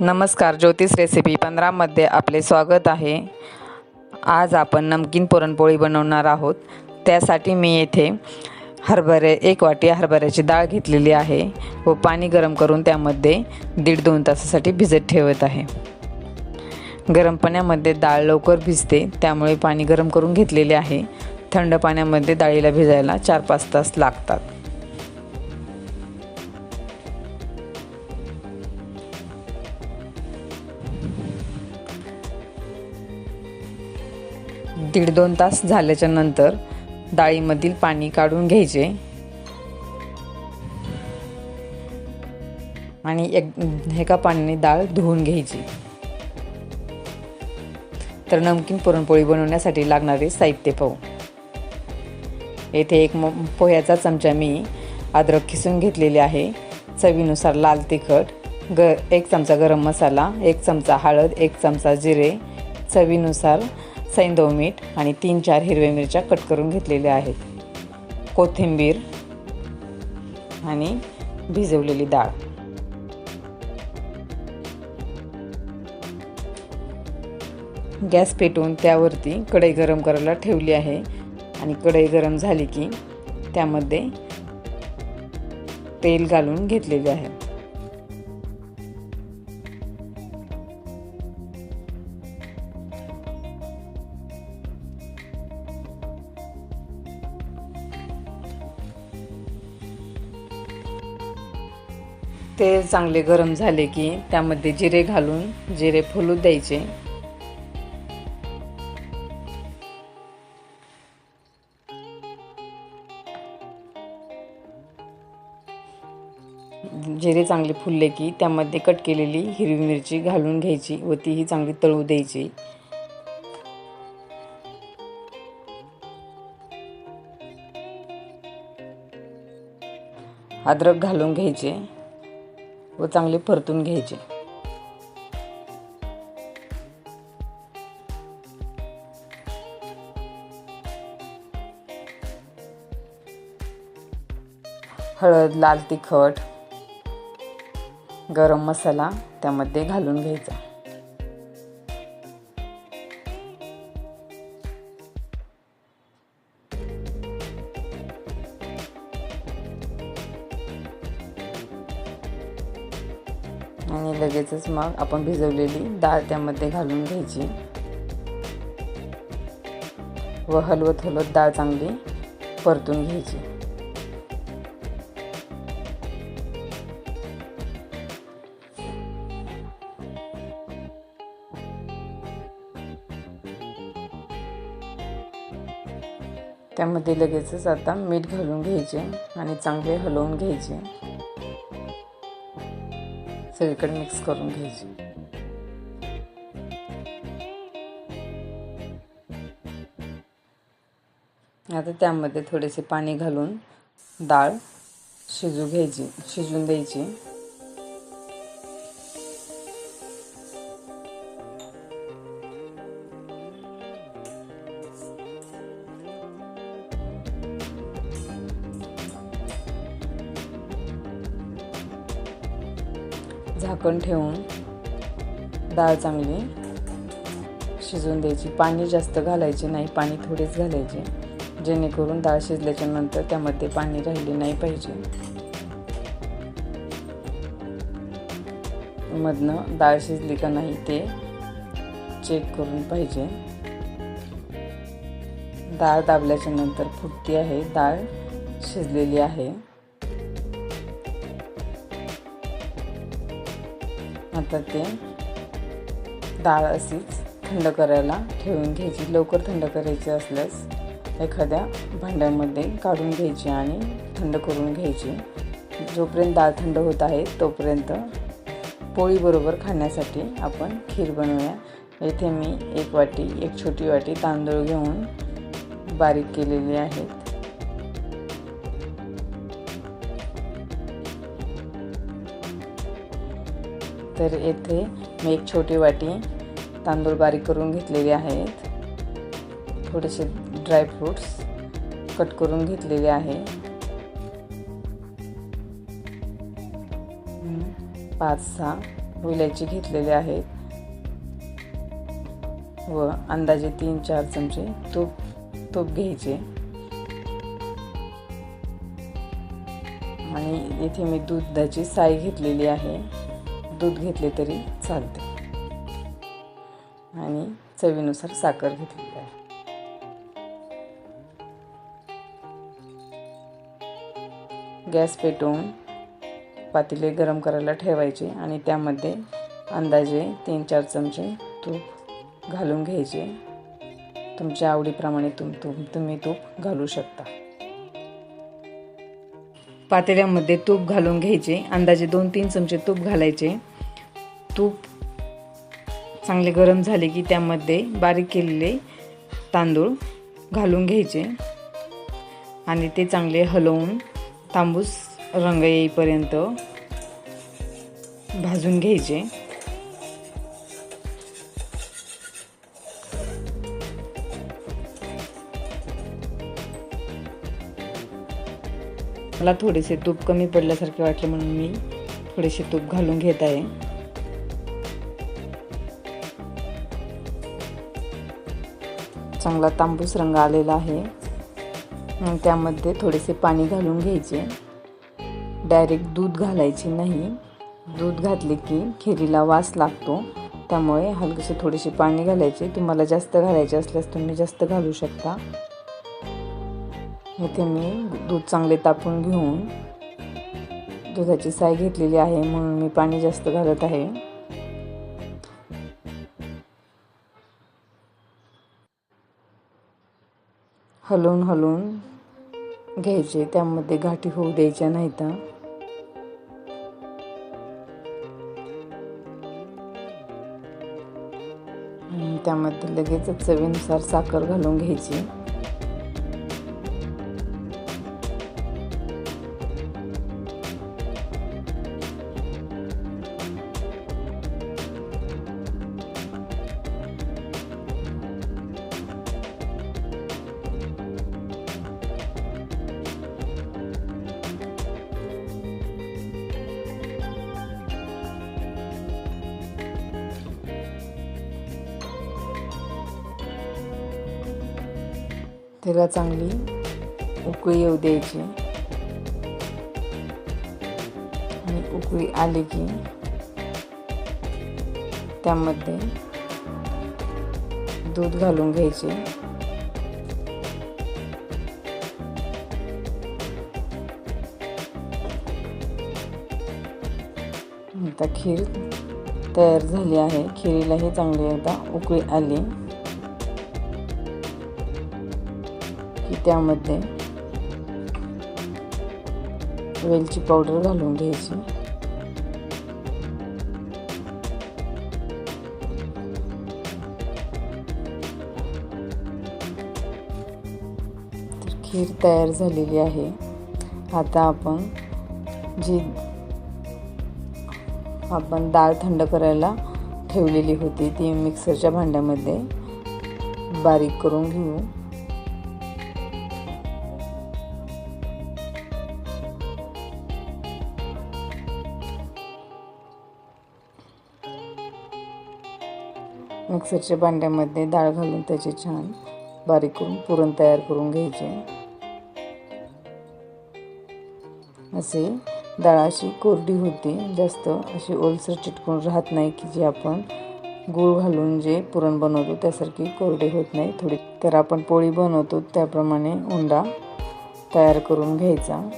नमस्कार ज्योतिष रेसिपी पंधरामध्ये आपले स्वागत आहे. आज आपण नमकीन पुरणपोळी बनवणार आहोत. त्यासाठी मी येथे हरभरे एक वाटी हरभऱ्याची डाळ घेतलेली आहे व पाणी गरम करून त्यामध्ये दीड दोन तासासाठी भिजत ठेवत आहे. गरम पाण्यामध्ये डाळ लवकर भिजते त्यामुळे पाणी गरम करून घेतलेले आहे. थंड पाण्यामध्ये डाळीला भिजायला चार पाच तास लागतात. दीड दोन तास झाल्याच्यानंतर डाळीमधील पाणी काढून घ्यायचे. आणि एक एका पाण्याने डाळ धुवून घ्यायची. तर नमकीन पुरणपोळी बनवण्यासाठी लागणारे साहित्य पाहू. येथे एक पोह्याचा चमचा मी अद्रक खिसून घेतलेले आहे. चवीनुसार लाल तिखट ग एक चमचा गरम मसाला एक चमचा हळद एक चमचा जिरे. चवीनुसार सैंदव मीठ आणि तीन चार हिरव्या मिरच्या कट करून घेतलेल्या आहेत. कोथिंबीर आणि भिजवलेली डाळ. गॅस पेटवून त्यावरती कढई गरम करायला ठेवली आहे आणि कढई गरम झाली की त्यामध्ये तेल घालून घेतलेले आहे. तेल चांगले गरम झाले की त्यामध्ये जिरे घालून जिरे फुलू द्यायचे. जिरे चांगले फुलले की त्यामध्ये कट केलेली हिरवी मिरची घालून घ्यायची व तीही चांगली तळू द्यायची. अद्रक घालून घ्यायचे. व चांगले परतून घ्यायचे. हळद लाल तिखट गरम मसाला त्यामध्ये घालून घ्यायचा. आणि लगेचच मग आपण भिजवलेली डाळ त्यामध्ये घालून घ्यायची. व हलवत हलवत डाळ चांगली परतून घ्यायची. त्यामध्ये लगेचच आता मीठ घालून घ्यायचे आणि चांगले हलवून घ्यायचे. सगळीकडे मिक्स करून घ्यायची. आता त्यामध्ये थोडेसे पाणी घालून डाळ शिजू घ्यायची शिजून द्यायची. झाकण ठेवून डाळ चांगली शिजवून द्यायची. पाणी जास्त घालायचे नाही पाणी थोडेच घालायचे. जेणेकरून डाळ शिजल्याच्या नंतर त्यामध्ये पाणी राहिले नाही पाहिजे. मधनं डाळ शिजली का नाही ते चेक करून पाहिजे. डाळ दाबल्याच्या नंतर फुटती आहे डाळ शिजलेली आहे. आता ते डाळ अशीच थंड करायला ठेवून घ्यायची. लवकर थंड करायची असल्यास एखाद्या भांड्यामध्ये काढून घ्यायची आणि थंड करून घ्यायची. जोपर्यंत डाळ थंड होत आहे तोपर्यंत पोळीबरोबर खाण्यासाठी आपण खीर बनवूया. येथे मी एक वाटी एक छोटी वाटी तांदूळ घेऊन बारीक केलेली आहेत. तर येथे मी एक छोटी वाटी तांदूळ बारीक करून घेतलेले आहेत. थोडेसे ड्रायफ्रूट्स कट करून घेतलेले आहे. पाच सहा विलायची घेतलेले आहेत. व अंदाजे तीन चार चमचे तूप तूप घ्यायचे. आणि इथे मी दुधाची साई घेतलेली आहे. दूध घेतले तरी चालते. आणि चवीनुसार साखर घेतलेली आहे गॅस पेटवून पातेले गरम करायला ठेवायचे आणि त्यामध्ये अंदाजे तीन चार चमचे तूप घालून घ्यायचे. तुमच्या आवडीप्रमाणे तुम तुम तुम्ही तूप घालू शकता. पातेल्यामध्ये तूप घालून घ्यायचे. अंदाजे दोन तीन चमचे तूप घालायचे. तूप चांगले गरम झाले की त्यामध्ये बारीक केलेले तांदूळ घालून घ्यायचे. आणि ते चांगले हलवून तांबूस रंग येईपर्यंत भाजून घ्यायचे. मला थोडेसे तूप कमी पडल्यासारखे वाटले म्हणून मी थोडेसे तूप घालून घेत आहे. चांगला तांबूस रंग आलेला आहे. त्यामध्ये थोडेसे पाणी घालून घ्यायचे. डायरेक्ट दूध घालायचे नाही. दूध घातले की खिरीला वास लागतो. त्यामुळे हलकेसे थोडेसे पाणी घालायचे. तुम्हाला जास्त घालायचे असल्यास तुम्ही जास्त घालू शकता. इथे मी दूध चांगले तापून घेऊन दुधाची साय घेतलेली आहे म्हणून मी पाणी जास्त घालत आहे. हलवून हलवून घ्यायचे त्यामध्ये गाठी होऊ द्यायच्या नाहीत. त्यामध्ये लगेचच चवीनुसार साखर घालून घ्यायची. त्याला चांगली उकळी येऊ द्यायची. आणि उकळी आली की त्यामध्ये दूध घालून घ्यायचे. आता खीर तयार झाली आहे. खिरीलाही चांगली आता उकळी आली. त्यामध्ये वेलची पावडर घालून घ्यायची. तर खीर तयार झालेली आहे. आता आपण जी आपण डाळ थंड करायला ठेवलेली होती ती मिक्सरच्या भांड्यामध्ये बारीक करून घेऊ. मिक्सरच्या भांड्यामध्ये डाळ घालून त्याचे छान बारीक करून पुरण तयार करून घ्यायचे. असे डाळ अशी कोरडी होती जास्त अशी ओलसर चिटकून राहत नाही की जी आपण गूळ घालून जे पुरण बनवतो त्यासारखी कोरडी होत नाही थोडी. तर आपण पोळी बनवतो त्याप्रमाणे उंडा तयार करून घ्यायचा.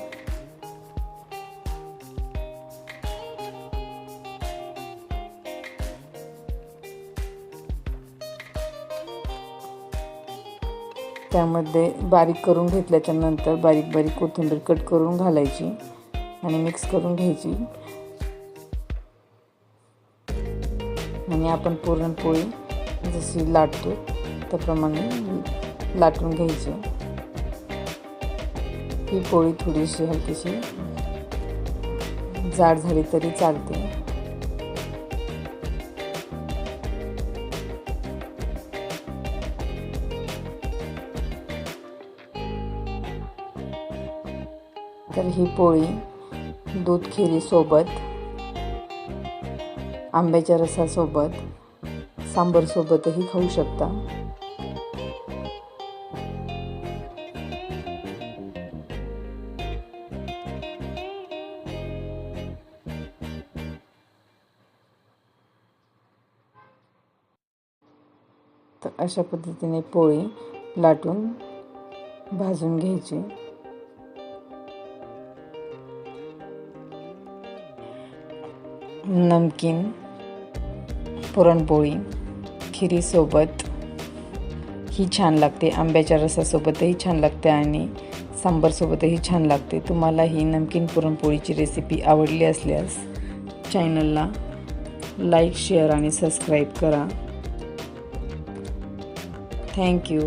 त्यामध्ये बारीक करून घेतल्याच्या नंतर बारीक बारीक कोथिंबीर कट करून घालायची आणि मिक्स करून घ्यायची. आणि आपण पुरणपोळी जशी लाटतो त्याप्रमाणे लाटून घ्यायची. ही पोळी थोडीशी हलकीशी जाड झाली तरी चालते. ही पोळी दूध खिरीसोबत आंब्याच्या रसासोबत सांबरसोबतही खाऊ शकता. तर अशा पद्धतीने पोळी लाटून भाजून घ्यायची. नमकीन पुरणपोळी खिरीसोबत. ही छान लागते. आंब्याच्या रसासोबतही छान लागते आणि सांबारसोबतही छान लागते. तुम्हाला ही नमकीन पुरणपोळीची रेसिपी आवडली असल्यास चॅनलला लाईक शेअर आणि सबस्क्राईब करा. Thank you